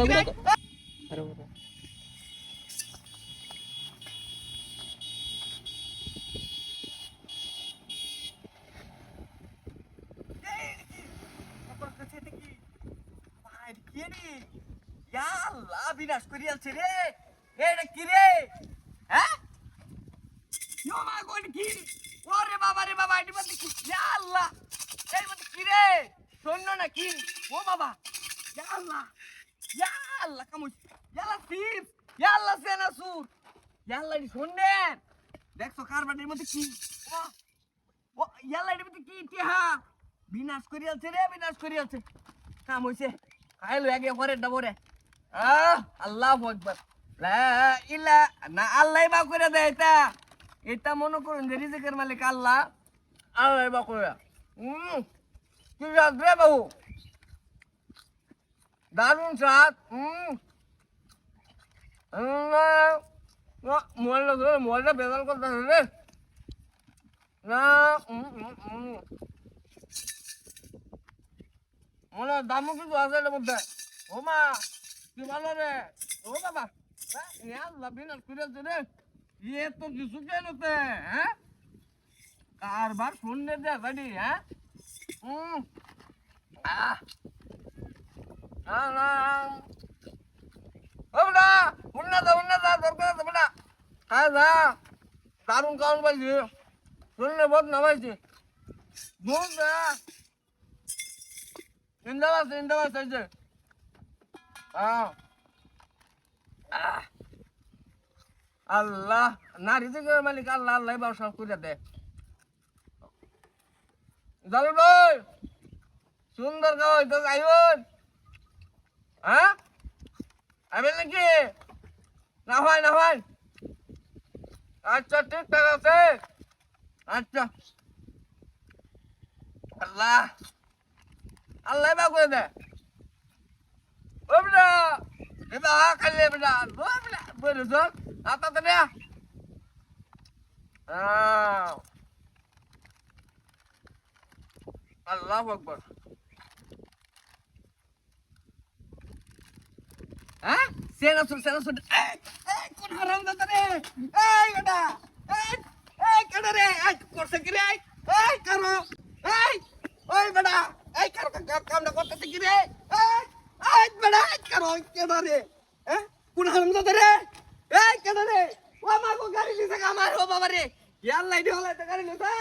ঘুরে ঘুরে বিনাশ করিয়াছে রে এটা কি রে হ্যাঁ কি ওরে বাবা রে বাবা এটি মধ্যে কি আল্লাহ এই মধ্যে কি রে শূন্য না কি ও বাবা আল্লাহ ইয়া আল্লাহ কামুস ইয়া আল্লাহ সিপ ইয়া আল্লাহ সেনাসুর ইয়া আল্লাহ শুনলেন দেখছ কারবারের মধ্যে কি? ও ইয়া আল্লাহ এটির মধ্যে কি ইতিহা? বিনাশ করিয়াছে রে, বিনাশ করিয়াছে। কাম হইছে। খাইলো আগে পরে। ডাবরে আহ, আল্লাহ আকবার। লা ইলা, না আল্লাহ বা করে দেয় এটা। এটা মনে করুন যে রিজিকের মালিক আল্লাহ। আল্লাহ বা করে হুম কি রে বাবু। দারুণ স্বাদ মোবাইলটা মোবাইলটা বেদাল করতে রে। না মনে হয় দামও কিন্তু আছে এর মধ্যে। ও মা, কি ভালো রে। ও বাবা ইয়ে তো কিছু কেন হ্যাঁ? কারবার শুনলে দে গাড়ি হ্যাঁ? দারুণ কাউন পাইছি শুনলে বহুত নামাইছি জিন্দাবাদ জিন্দাবাদ হয়েছে হ্যাঁ আল্লাহ না রিজিকের মালিক আল্লাহ আল্লাহ এবার সব করে দে জালু সুন্দর খাওয়াই তো আইবন হ্যাঁ? আইবেন নাকি? না হয় না হয়। আচ্ছা ঠিকঠাক আছে। আচ্ছা। আল্লাহ। আল্লাহ এবার করে দে। ও বেটা এবার খালি বেটা ও বেটা বলে চল আতা তো রে আল্লাহ আকবর। হ্যাঁ সেনা সুর সেনা এই কোন হারাম দাদা রে এই, বেটা, এই কেডা রে? এই, করছে কি রে? এই, কারও, এই, ওই বেটা, এই, কারও কামটা করতেছে কি রে? এই এই, বেটা, এই, কারও কেডা রে? হ্যাঁ কোন হারাম দাদা রে এই কেডা রে? ও আমার গাড়ি নিছে আমার ও বাবা রে। ইয়াল্লাই ঢোলে গাড়ি নিছে।